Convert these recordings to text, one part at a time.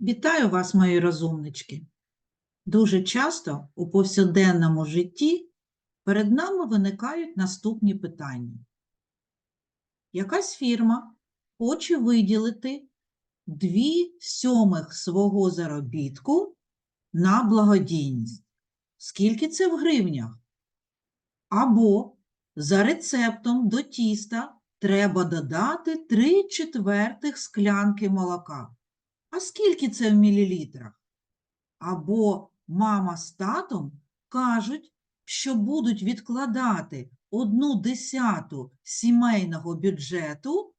Вітаю вас, мої розумнички. Дуже часто у повсякденному житті перед нами виникають наступні питання. Якась фірма хоче виділити дві сьомих свого заробітку на благодійність. Скільки це в гривнях? Або за рецептом до тіста треба додати три четвертих склянки молока. А скільки це в мілілітрах? Або мама з татом кажуть, що будуть відкладати одну десяту сімейного бюджету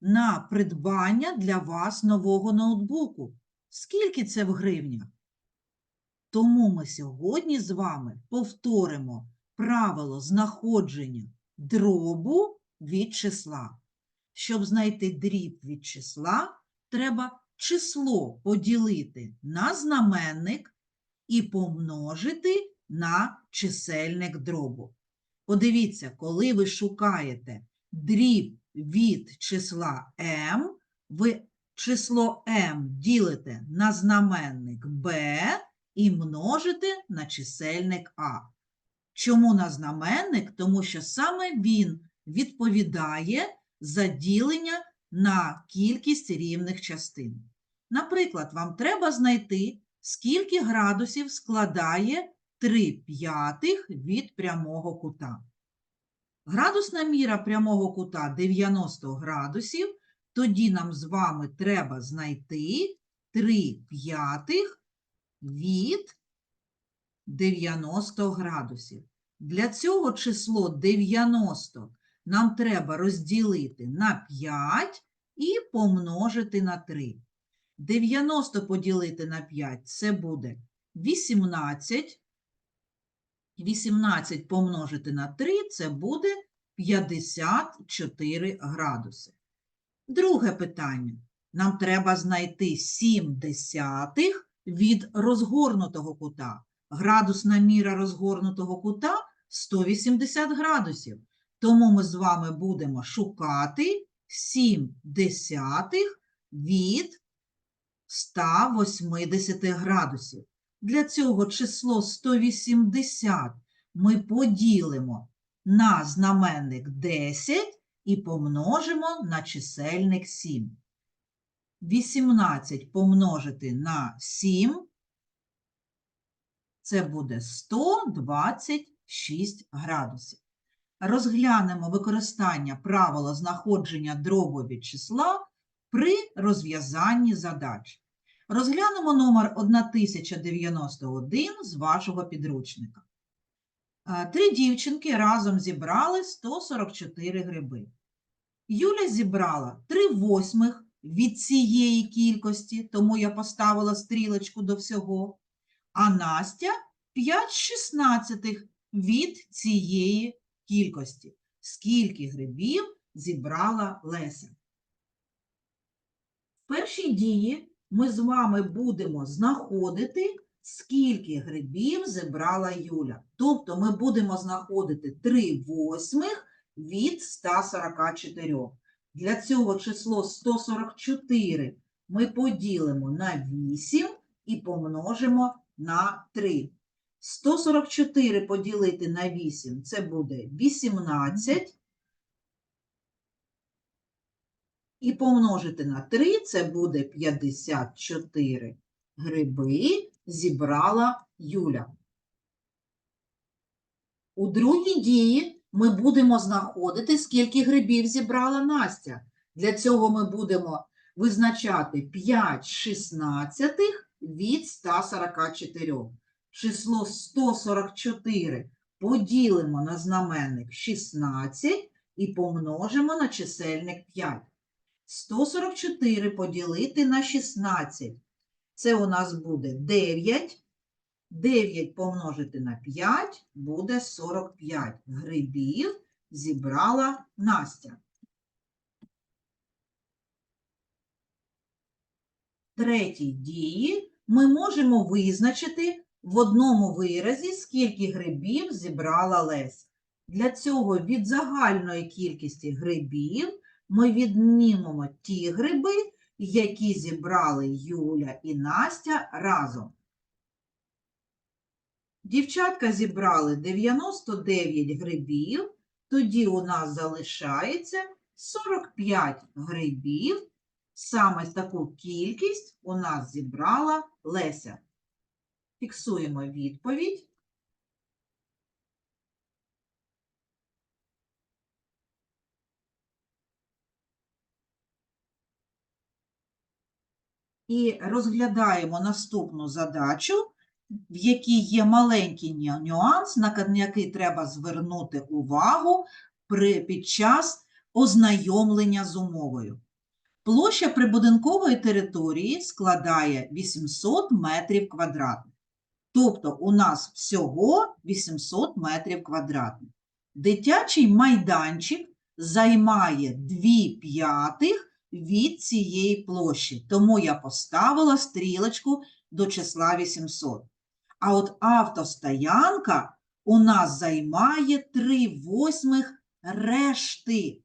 на придбання для вас нового ноутбуку. Скільки це в гривнях? Тому ми сьогодні з вами повторимо правило знаходження дробу від числа. Щоб знайти дріб від числа, треба число поділити на знаменник і помножити на чисельник дробу. Подивіться, коли ви шукаєте дріб від числа m, ви число m ділите на знаменник b і множите на чисельник а. Чому на знаменник? Тому що саме він відповідає за ділення на кількість рівних частин. Наприклад, вам треба знайти, скільки градусів складає 3 п'ятих від прямого кута. Градусна міра прямого кута 90 градусів, тоді нам з вами треба знайти 3 п'ятих від 90 градусів. Для цього число 90 нам треба розділити на 5 і помножити на 3. 90 поділити на 5 це буде 18. 18 помножити на 3 це буде 54 градуси. Друге питання. Нам треба знайти 7 десятих від розгорнутого кута. Градусна міра розгорнутого кута 180 градусів. Тому ми з вами будемо шукати 7 десятих від 180 градусів. Для цього число 180 ми поділимо на знаменник 10 і помножимо на чисельник 7. 18 помножити на 7 це буде 126 градусів. Розглянемо використання правила знаходження дробу від числа при розв'язанні задач. Розглянемо номер 1091 з вашого підручника. Е, Три дівчинки разом зібрали 144 гриби. Юля зібрала 3 восьмих від цієї кількості, тому я поставила стрілочку до всього, а Настя 5 шістнадцятих від цієї кількості. Скільки грибів зібрала Леся? В першій дії ми з вами будемо знаходити, скільки грибів зібрала Юля. Тобто ми будемо знаходити 3 восьмих від 144. Для цього число 144 ми поділимо на 8 і помножимо на 3. 144 поділити на 8 це буде 18. І помножити на 3 це буде 54 гриби зібрала Юля. У другій дії ми будемо знаходити, скільки грибів зібрала Настя. Для цього ми будемо визначати 5 шістнадцятих від 144. Число 144 поділимо на знаменник 16 і помножимо на чисельник 5. 144 поділити на 16. Це у нас буде 9. 9 помножити на 5 буде 45 грибів зібрала Настя. Третій дії ми можемо визначити в одному виразі, скільки грибів зібрала Лесь. Для цього від загальної кількості грибів ми віднімемо ті гриби, які зібрали Юля і Настя разом. Дівчатка зібрали 99 грибів, тоді у нас залишається 45 грибів. Саме таку кількість у нас зібрала Леся. Фіксуємо відповідь. І розглядаємо наступну задачу, в якій є маленький нюанс, на який треба звернути увагу при, під час ознайомлення з умовою. Площа прибудинкової території складає 800 метрів квадратних. Тобто у нас всього 800 метрів квадратних. Дитячий майданчик займає 2 п'ятих від цієї площі, тому я поставила стрілочку до числа 800. А от автостоянка у нас займає 3 восьмих решти.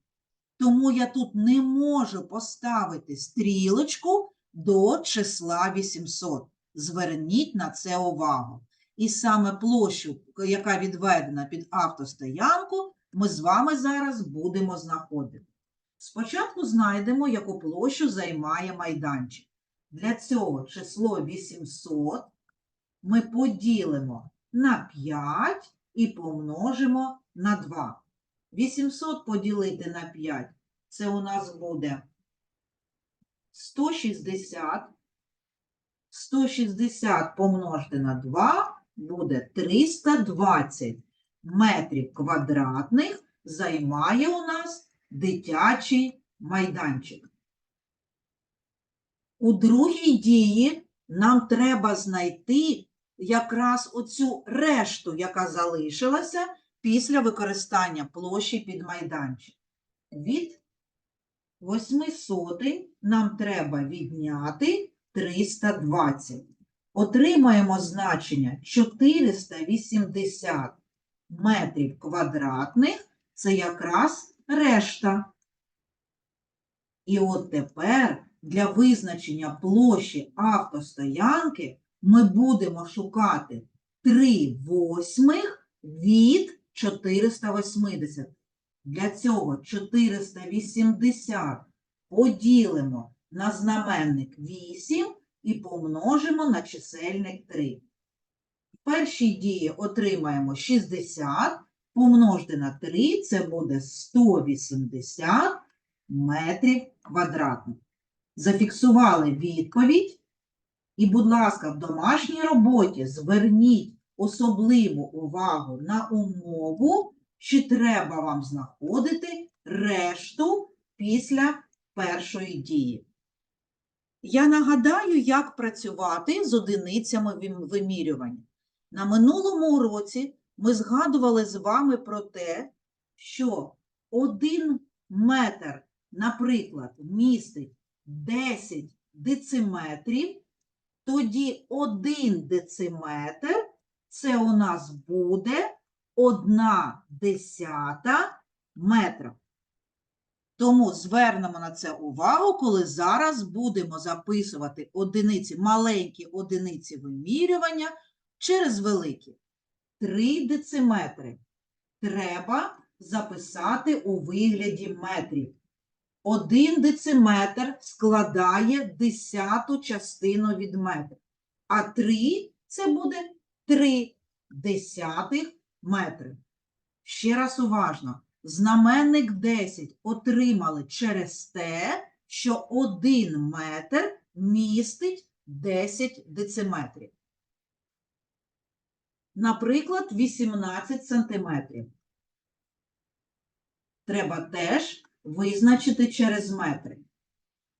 Тому я тут не можу поставити стрілочку до числа 800. Зверніть на це увагу. І саме площу, яка відведена під автостоянку, ми з вами зараз будемо знаходити. Спочатку знайдемо, яку площу займає майданчик. Для цього число 800 ми поділимо на 5 і помножимо на 2. 800 поділити на 5 – це у нас буде 160. 160 помножити на 2 буде 320 метрів квадратних займає у нас дитячий майданчик. У другій дії нам треба знайти якраз оцю решту, яка залишилася після використання площі під майданчик. Від 800 нам треба відняти 320. Отримаємо значення 480 метрів квадратних. Це якраз решта. І от тепер для визначення площі автостоянки ми будемо шукати 3 восьмих від 480. Для цього 480 поділимо на знаменник 8 і помножимо на чисельник 3. В першій дії отримаємо 60, помножити на 3, це буде 180 метрів квадратних. Зафіксували відповідь. І, будь ласка, в домашній роботі зверніть особливу увагу на умову, чи треба вам знаходити решту після першої дії. Я нагадаю, як працювати з одиницями вимірювання. На минулому уроці ми згадували з вами про те, що один метр, наприклад, містить 10 дециметрів, тоді один дециметр це у нас буде одна десята метра. Тому звернемо на це увагу, коли зараз будемо записувати одиниці, маленькі одиниці вимірювання через великі. 3 дециметри треба записати у вигляді метрів. Один дециметр складає десяту частину від метра, а 3 – це буде 3 десятих метри. Ще раз уважно. Знаменник 10 отримали через те, що 1 метр містить 10 дециметрів. Наприклад, 18 сантиметрів. Треба теж визначити через метри.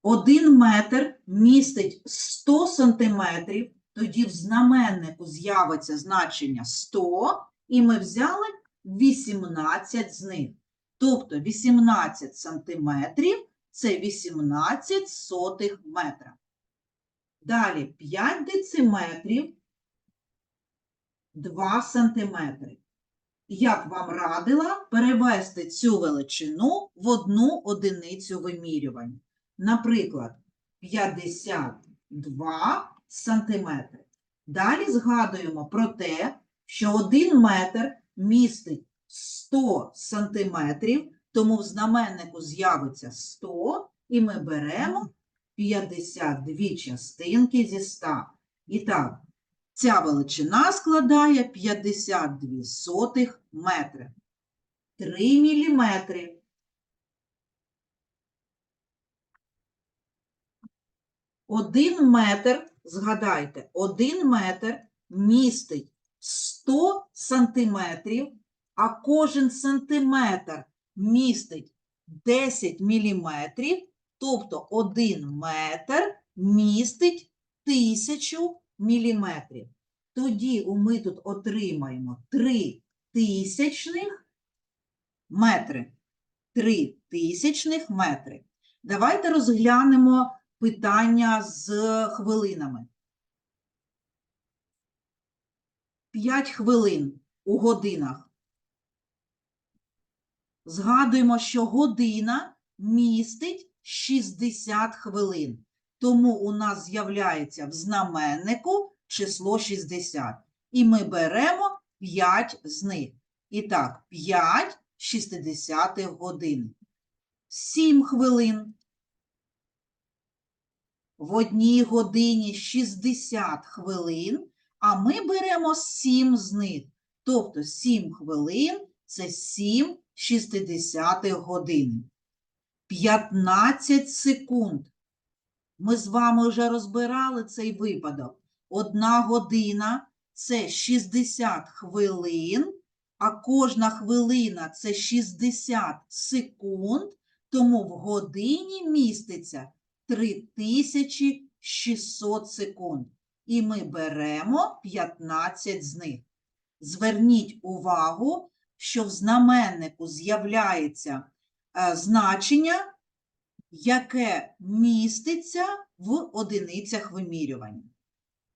1 метр містить 100 сантиметрів, тоді в знаменнику з'явиться значення 100, і ми взяли 18 з них. Тобто 18 сантиметрів – це 18 сотих метра. Далі 5 дециметрів – 2 сантиметри. Я вам радила перевести цю величину в одну одиницю вимірювання. Наприклад, 52 сантиметри. Далі згадуємо про те, що 1 метр містить 100 сантиметрів, тому в знаменнику з'явиться 100, і ми беремо 52 частинки зі 100. І так, ця величина складає 52 сотих метри. 3 міліметри. Один метр, згадайте, один метр містить 100 сантиметрів, а кожен сантиметр містить 10 міліметрів, тобто один метр містить 1000 міліметрів. Тоді ми тут отримаємо 3 тисячних метри. 3 тисячних метри. Давайте розглянемо питання з хвилинами. 5 хвилин у годинах. Згадуємо, що година містить 60 хвилин. Тому у нас з'являється в знаменнику число 60. І ми беремо 5 з них. І так, 5 60 годин. 7 хвилин. В одній годині 60 хвилин, а ми беремо 7 з них. Тобто 7 хвилин це 7 60 годин. 15 секунд. Ми з вами вже розбирали цей випадок. Одна година це 60 хвилин, а кожна хвилина це 60 секунд, тому в годині міститься 3600 секунд. І ми беремо 15 з них. Зверніть увагу, що в знаменнику з'являється е, значення, яке міститься в одиницях вимірювання.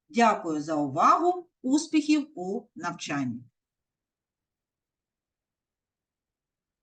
Дякую за увагу. Успіхів у навчанні!